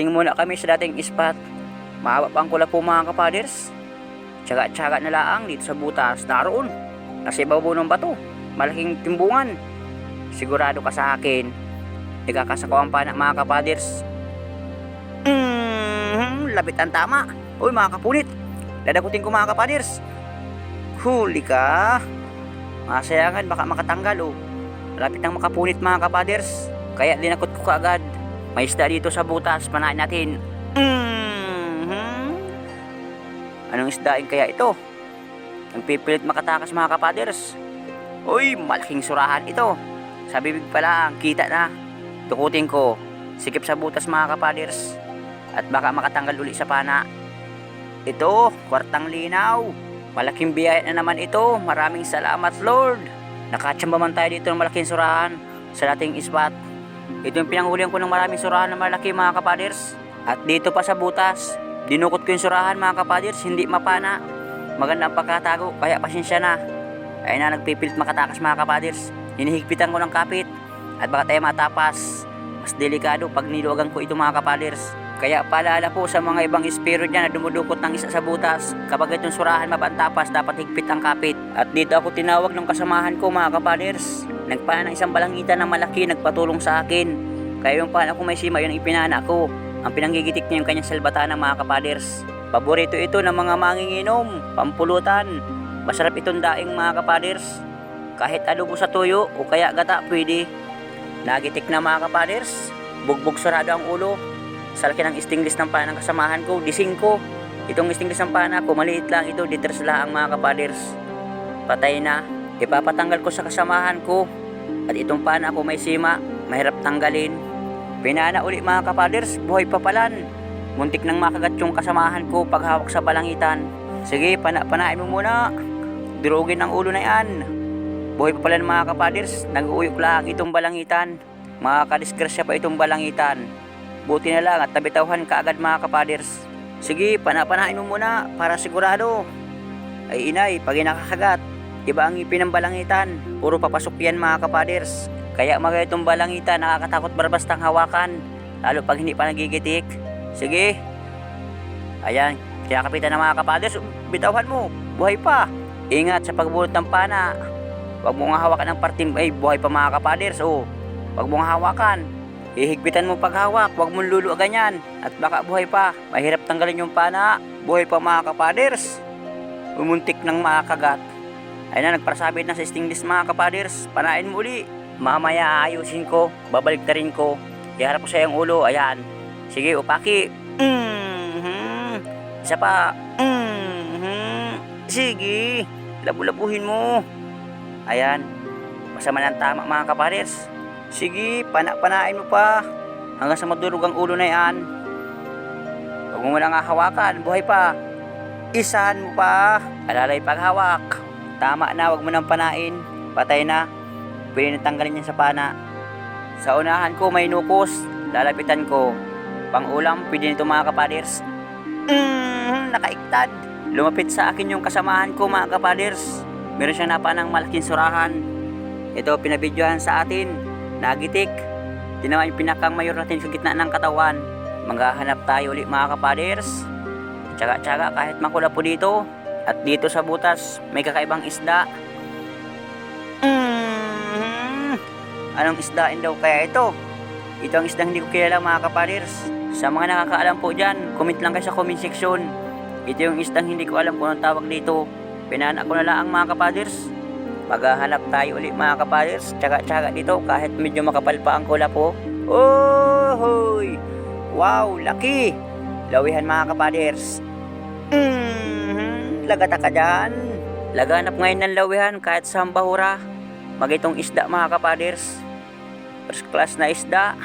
Waiting muna kami sa dating spot. Mahaba pa ang kula po mga kapaders. Tsaga-tsaga na laang dito sa butas. Naroon. Nasa ibabaw ng bato. Malaking timbungan. Sigurado ka sa akin. Nagkakasakuan pa na mga kapaders. Mm, lapit ang tama. Uy mga kapunit. Dadakutin ko mga kapaders. Huli ka. Masayangan baka makatanggal oh. Lapit nang makapunit mga kapaders. Kaya linakot ko kaagad. May isda dito sa butas. Panain natin. Mhm. Anong isdain kaya ito? Ang pipilit makatakas mga kapaders. Uy, malaking surahan ito. Sa bibig pa lang, kita na. Tukutin ko. Sikip sa butas mga kapaders. At baka makatanggal uli sa pana. Ito, kwartang linaw. Malaking biyaya na naman ito. Maraming salamat Lord. Nakatsamba man tayo dito ng malaking surahan sa dating ispat. Ito yung pinanghulihan ko ng maraming surahan na malaki mga kapaders. At dito pa sa butas, dinukot ko yung surahan mga kapaders, hindi mapana. Maganda ang pagkatago, kaya pasensya na. Ayun na, nagpipilit makatakas mga kapaders. Hinihigpitan ko ng kapit. At baka tayo matapas. Mas delikado pag niluwagan ko ito mga kapaders. Kaya paalala po sa mga ibang espiro dyan na dumudukot ng isa sa butas. Kapag itong surahan mapantapas, dapat higpit ang kapit. At dito ako tinawag ng kasamahan ko mga kapaders. Nagpana ng isang balangitan na malaki, nagpatulong sa akin. Kaya yung pana ko may sima, yun ipinana ko. Ang pinanggigitik niya yung kanyang salbata ng mga kapaders. Paborito ito ng mga manginginom, pampulutan. Masarap itong daing mga kapaders. Kahit adobo sa tuyo o kaya gata pwede. Nagitik na mga kapaders. Bugbog sarado ang ulo. Sa laki ng stingless ng pana ng kasamahan ko, dising ko. Itong stingless ng pana ko, maliit lang ito, diters lang ang mga kapaders. Patay na. Ipapatanggal ko sa kasamahan ko. At itong pana ko may sima, mahirap tanggalin. Pinana uli mga kapaders, buhay pa palan. Muntik nang makagat yung kasamahan ko paghawak sa balangitan. Sige, pana-panain mo muna. Durugin ang ulo na yan. Buhay pa pala ng mga kapaders, nag-uuyok lang itong balangitan. Makakadisgrasya pa itong balangitan. Buti na lang at tabitawhan ka agad mga kapaders. Sige, panapanain mo muna para sigurado. Ay inay, pag nakakagat, iba ang ngipin ng balangitan. Puro papasok yan mga kapaders. Kaya mga itong balangitan nakakatakot barbastang hawakan. Lalo pag hindi pa nagigitik. Sige. Ayan, kinakapitan ng mga kapaders. Bitawhan mo, buhay pa. Ingat sa pagbulot ng pana. Huwag mo nga hawakan ng parting, ay buhay pa mga kapaders. Oh, huwag mo nga hawakan. Ihigpitan mo paghawak, huwag mong luluagan yan. At baka buhay pa, mahirap tanggalin yung pana. Buhay pa mga kapaders. Umuntik ng makakagat. Ayun na, nagparasabit na sa stingless mga kapaders. Panain mo uli. Mamaya aayusin ko, babalik na rin ko. Iharap ko sa iyong ulo, ayan. Sige, upaki. Mhm. Isa pa. Mhm. Sige, labu-labuhin mo. Ayan, masama ng tama mga kapaders. Sige, pana-panain mo pa. Hanggang sa madurog ang ulo na yan. Huwag mo muna nga hawakan, buhay pa. Isahan mo pa. Alalay paghawak. Tama na, huwag mo nang panain. Patay na. Pwede na tanggalin yan sa pana. Sa unahan ko may nukos. Lalapitan ko. Pang-ulam, pwede nito mga kapaders. Mm, nakaiktad. Lumapit sa akin yung kasamahan ko mga kapaders. Meron siyang napanang malaking surahan. Ito pinabidyohan sa atin. Nagitik. Tinawa yung pinakang mayor natin sa gitna ng katawan. Manghahanap tayo ulit mga kapaders. Tsaga-tsaga kahit makula po dito. At dito sa butas, may kakaibang isda. Mm, anong isdain daw kaya ito? Ito ang isda hindi ko kilala mga kapaders. Sa mga nakakaalam po dyan, comment lang kayo sa comment section. Ito yung isdang hindi ko alam kung anong tawag dito. Pinana ko na lang ang mga kapaders. Maghahanap tayo ulit mga kapaders. Tsaga-tsaga dito kahit medyo makapal pa ang kula po. Oh, hoy! Wow, laki! Lawihan mga kapaders. Mm, lagata ka dyan. Laganap ngayon ng lawihan kahit sa bahura. Magitong isda mga kapaders. First class na isda.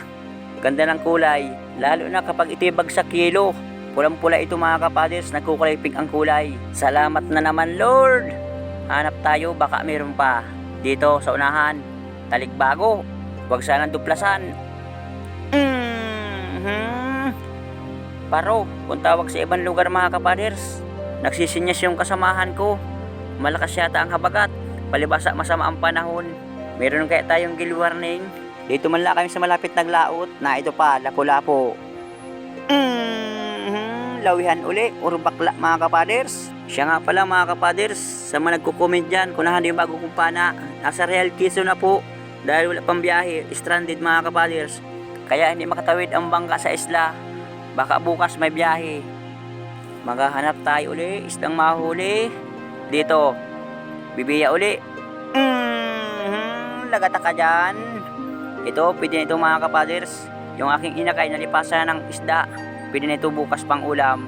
Ganda ng kulay. Lalo na kapag ito'y bagsak kilo. Pulang-pula ito mga kapaders. Nagkukulay pink ang kulay. Salamat na naman Lord. Hanap tayo baka meron pa. Dito sa unahan. Talikbago. Huwag sanang duplasan. Mhm. Paro, kung tawag sa ibang lugar mga kapaders. Nagsisinyas yung kasamahan ko. Malakas yata ang habagat. Palibasa masama ang panahon. Meron kaya tayong gill warning. Dito man lang kami sa malapit naglaot na ito pa, lapo-lapo. lawihan uli, or bakla mga kapaders. Siya nga pala mga kapaders, sa mga nagko-comment dyan, kung nahan yung bago kong pana, nasa Real Quezon na po, dahil wala pang biyahe, stranded mga kapaders. Kaya hindi makatawid ang bangka sa isla, baka bukas may biyahe. Maghahanap tayo uli, isdang mahuli. Dito, bibiya uli. Mm-hmm, lagata ka dyan. Ito, pwede na ito mga kapaders. Yung aking inakay nalipasan ng isda. Pwede na ito bukas pang ulam.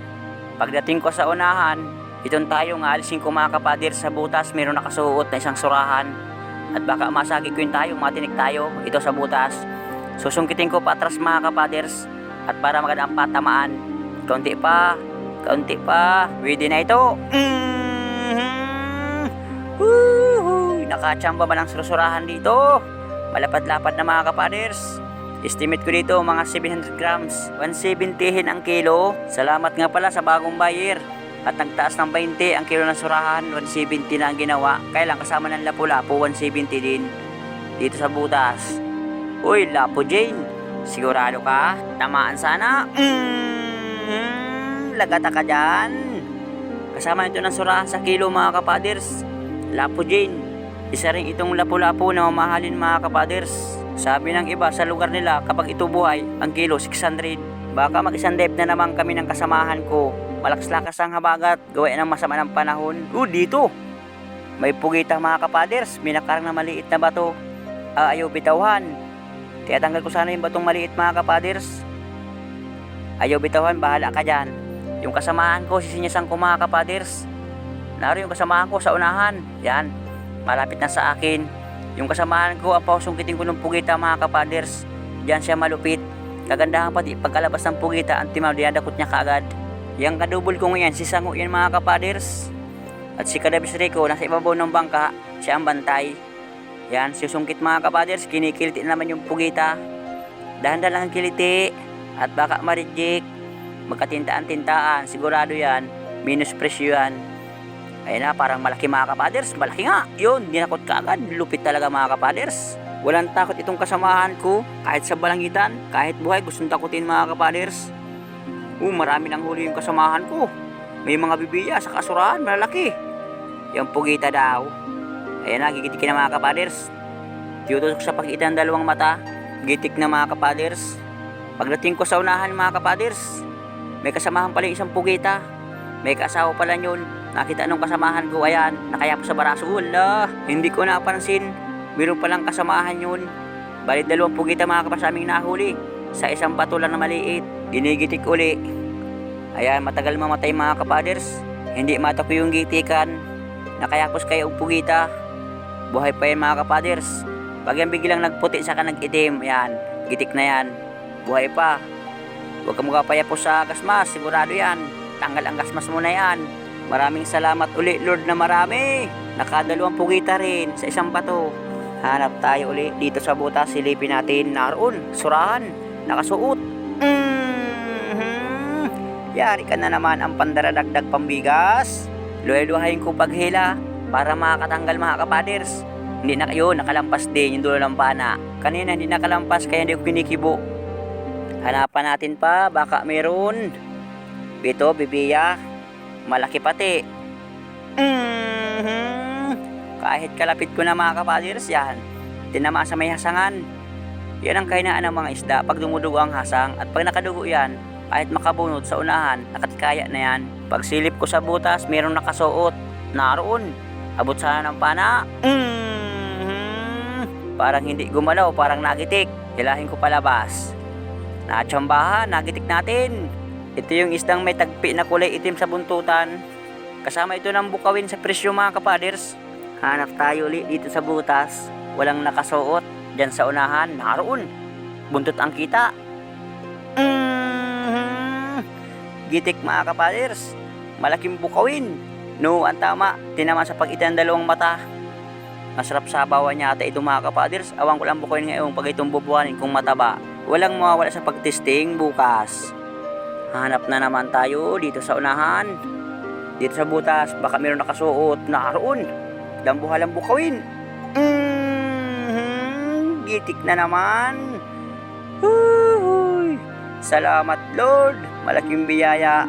Pagdating ko sa unahan, itong tayo nga alisin ko mga kapaders sa butas. Meron nakasuot na isang surahan. At baka masagi ko yun tayo, matinik tayo. Ito sa butas. Susungkitin ko patras mga kapaders. At para maganda ang patamaan. Kaunti pa, kaunti pa. Pwede na ito. Mm-hmm. Woohoo! Nakachamba ba ng surusurahan dito? Malapad-lapad na mga kapaders. Estimate ko dito mga 700 grams. 170 ang kilo. Salamat nga pala sa bagong buyer. At nagtaas ng 20 ang kilo ng surahan. 170 na ang ginawa. Kaya lang kasama ng lapu-lapu 170 din. Dito sa butas. Uy, Lapo Jane. Sigurado ka? Tamaan sana? Mm, lagata ka dyan. Kasama ito ng surahan sa kilo mga kapaders. Lapo Jane. Isa rin itong lapu-lapu na mamahalin mga kapaders. Sabi ng iba sa lugar nila kapag ito buhay, ang kilo 600. Baka mag-isang dep na naman kami ng kasamahan ko. Malakas-lakas ang habagat, gawain ng masama ng panahon. O dito! May pugita mga kapaders, may nakarang na maliit na bato. Ah, ayaw bitawan. Tiyatanggal ko sana yung batong maliit mga kapaders. Ayaw bitawan, bahala ka dyan. Yung kasamahan ko, sisinyasan ko mga kapaders. Naro yung kasamahan ko sa unahan. Yan, malapit na sa akin. Yung kasamahan ko, ang pausungkitin ko ng pugita mga kapaders. Diyan siya malupit. Kagandahan pati pagkalabas ng pugita, ang timaw, dinadakot niya kaagad. Yang kadubol ko ngayon, si Sango yan mga kapaders. At si Kadabis Rico, nasa ibabaw ng bangka, siya ang bantay. Yan, susungkit mga kapaders, kinikiliti naman yung pugita. Dahan-dahan lang ang kiliti. At baka ma-reject. Magkatintaan-tintaan, sigurado yan. Minus presyo yan. Ayun na, parang malaki mga kapaders. Malaki nga. Yun, dinakot ka agad. Lupit talaga mga kapaders. Walang takot itong kasamahan ko. Kahit sa balangitan, kahit buhay, gustong takutin mga kapaders. Uh, marami nang huli yung kasamahan ko. May mga bibiya sa kasurahan, malalaki. Yung pugita daw. Ayan na, gigitikin na mga kapaders. Tinutusok sa pakita ng dalawang mata. Gitik na mga kapaders. Pagdating ko sa unahan mga kapaders, may kasamahan pala isang pugita. May kasawa pala yun. Nakita nung kasamahan ko, ayan, nakayap sa baraso. Wala, hindi ko napansin. Meron palang kasamahan yun. Balit dalawang pugita mga kapas aming nahuli. Sa isang bato lang na maliit. Ginigitik uli. Ayan, matagal mamatay mga kapaders. Hindi mata ko yung gitikan. Nakayapos kayo ang pugita. Buhay pa yan mga kapaders. Pag yan biglang nagputi sa kanang itim, yan, gitik na yan. Buhay pa. Huwag ka magpapayapos sa gasmas, sigurado yan. Tanggal ang gasmas mo na yan. Maraming salamat uli, Lord na marami. Nakadalawang pugita rin sa isang bato. Hanap tayo uli dito sa butas, silipin natin naroon, surahan, nakasuot. Yari ka na naman ang pandaradagdag pambigas. Luhay-luhayin ko paghila para makakatanggal mga kapaders. Hindi na kayo, nakalampas din yung dulo ng pana. Kanina hindi nakalampas kaya hindi ko kinikibo. Hanapan natin pa, baka meron. Bito, bibiya, malaki pati. Mhm. Kahit kalapit ko na mga kapaders yan, tinama sa may hasangan. Yan ang kainaan ng mga isda pag dumudugo ang hasang at pag nakadugo yan, kahit makabunot sa unahan, nakatikaya na yan. Pag silip ko sa butas, mayroong nakasuot. Naroon, abot sana ng pana. Mhm. Parang hindi gumalaw, parang nagitik. Hilahin ko palabas. Natsambahan, nagitik natin. Ito yung isdang may tagpi na kulay itim sa buntutan. Kasama ito ng bukawin sa presyo mga kapaders. Hanap tayo ulit dito sa butas. Walang nakasuot. Diyan sa unahan, naroon. Buntot ang kita. Mhm. Gitik mga kapaders. Malaking bukawin. No, ang tama. Tinama sa pagitan ng dalawang mata. Masarap sabawan niya ata ito mga kapaders. Awang ko lang bukawin ngayon pag itong bubuhanin kung mataba. Walang mawawala sa pagtesting bukas. Hanap na naman tayo dito sa unahan. Dito sa butas, baka mayroon nakasuot. Naroon. Dambuhalang bukawin. Mhm. Gitik na naman. Huhuy. Salamat Lord. Malaking biyaya.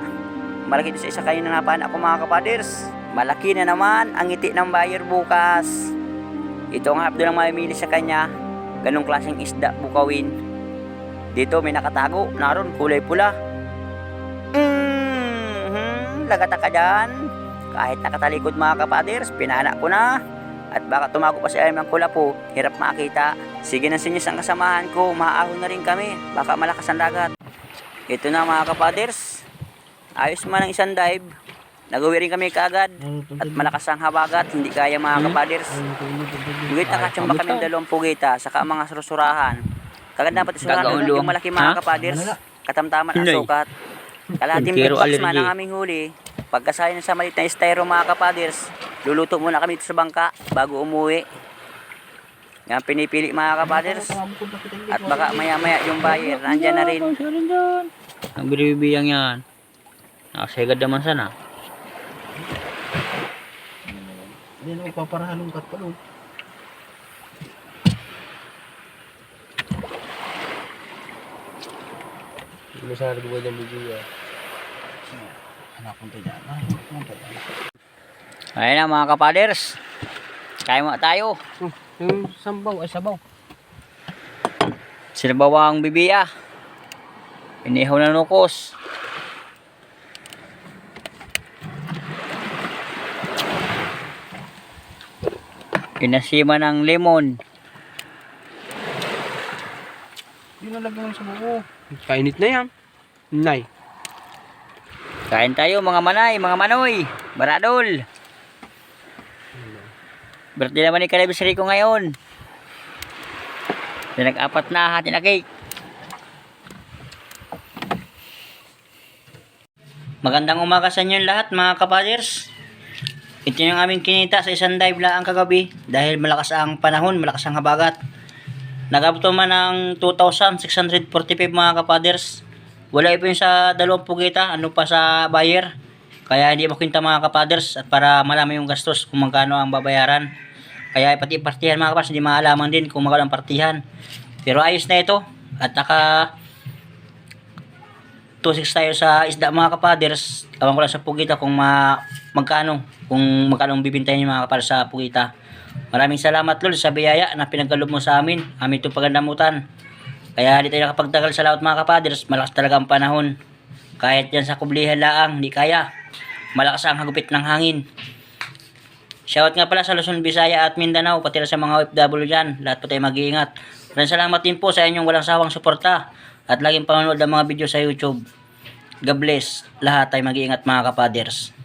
malaki doon sa isa kayo na napan ako mga kapaders. Malaki na naman ang ngiti ng buyer bukas. Ito ang hapdo ng mamimili sa kanya. Ganong klaseng isda bukawin. Dito may nakatago, naroon kulay pula. Mm-hmm, lagata ka dyan. Kahit nakatalikod mga kapaders, pinana ko na. At baka tumago pa si Ayman Kulapo, hirap makita. Sige na sinyas ang kasamahan ko, maahon na rin kami. Baka malakas ang dagat. Ito na mga kapaders. Ayos man ang isang dive. Nagawi rin kami kaagad. At malakas ang habagat, hindi kaya mga kapaders. Buwit na katsamba kami ng dalawang pugita, saka ang mga surusurahan. Kaganda pati surahan Gagaulong. yung malaki mga kapaders. Katamtaman ang sukat. Kalahating breakfast man ang aming huli. Pagkasaya sa malit na styro mga kapaders, luluto muna kami dito sa bangka bago umuwi. Yan pinipili mga kapaders. At baka maya maya yung buyer, nandyan na rin. Ang binibiyang yan. Nakasagad naman sana. Hindi na magpaparahalong kat pa Hindi sana nagbubuhay ng video ya. Anak kong tayo dyan. Ayun na mga kapaders. Kaya mo tayo. Yung sambaw, ay sabaw. Sinabawang bibiya. Inihaw na nukos. Inasima ng lemon. Yun na lagyan sa buo. Kainit na yan. Nay. Kain tayo mga manay, mga manoy. Baradol. Birthday naman ni Kalabis Rico ngayon. Pinag-apat na hati na cake. Magandang umaga sa inyo lahat mga kapaders. Ito yung aming kinita sa isang dive lang kagabi dahil malakas ang panahon, malakas ang habagat. Nagabot man ng 2,645 mga kapaders. Wala yung sa dalawang pugita, ano pa sa buyer. Kaya hindi makwinta mga kapaders at para malaman yung gastos kung magkano ang babayaran. Kaya pati partihan mga kapaders, hindi maalaman din kung magkano ang partihan. Pero ayos na ito at naka 2.6 tayo sa isda mga kapaders. Awan ko lang sa pugita kung ma magkano, kung magkano bibintayin yung mga kapaders sa pugita. Maraming salamat Lord sa biyaya na pinagkalob mo sa amin. Amin itong pagandamutan. Kaya di tayo nakapagtagal sa laot mga kapaders. Malakas talaga ang panahon. Kahit yan sa kublihan laang, di kaya. Malakas ang hagupit ng hangin. Shoutout nga pala sa Luzon, Visaya at Mindanao, pati sa mga OFW dyan. Lahat po tayo mag-iingat. Maraming salamat din po sa inyong walang sawang suporta at laging panonood ng mga video sa YouTube. God bless. Lahat tayo mag-iingat mga kapaders.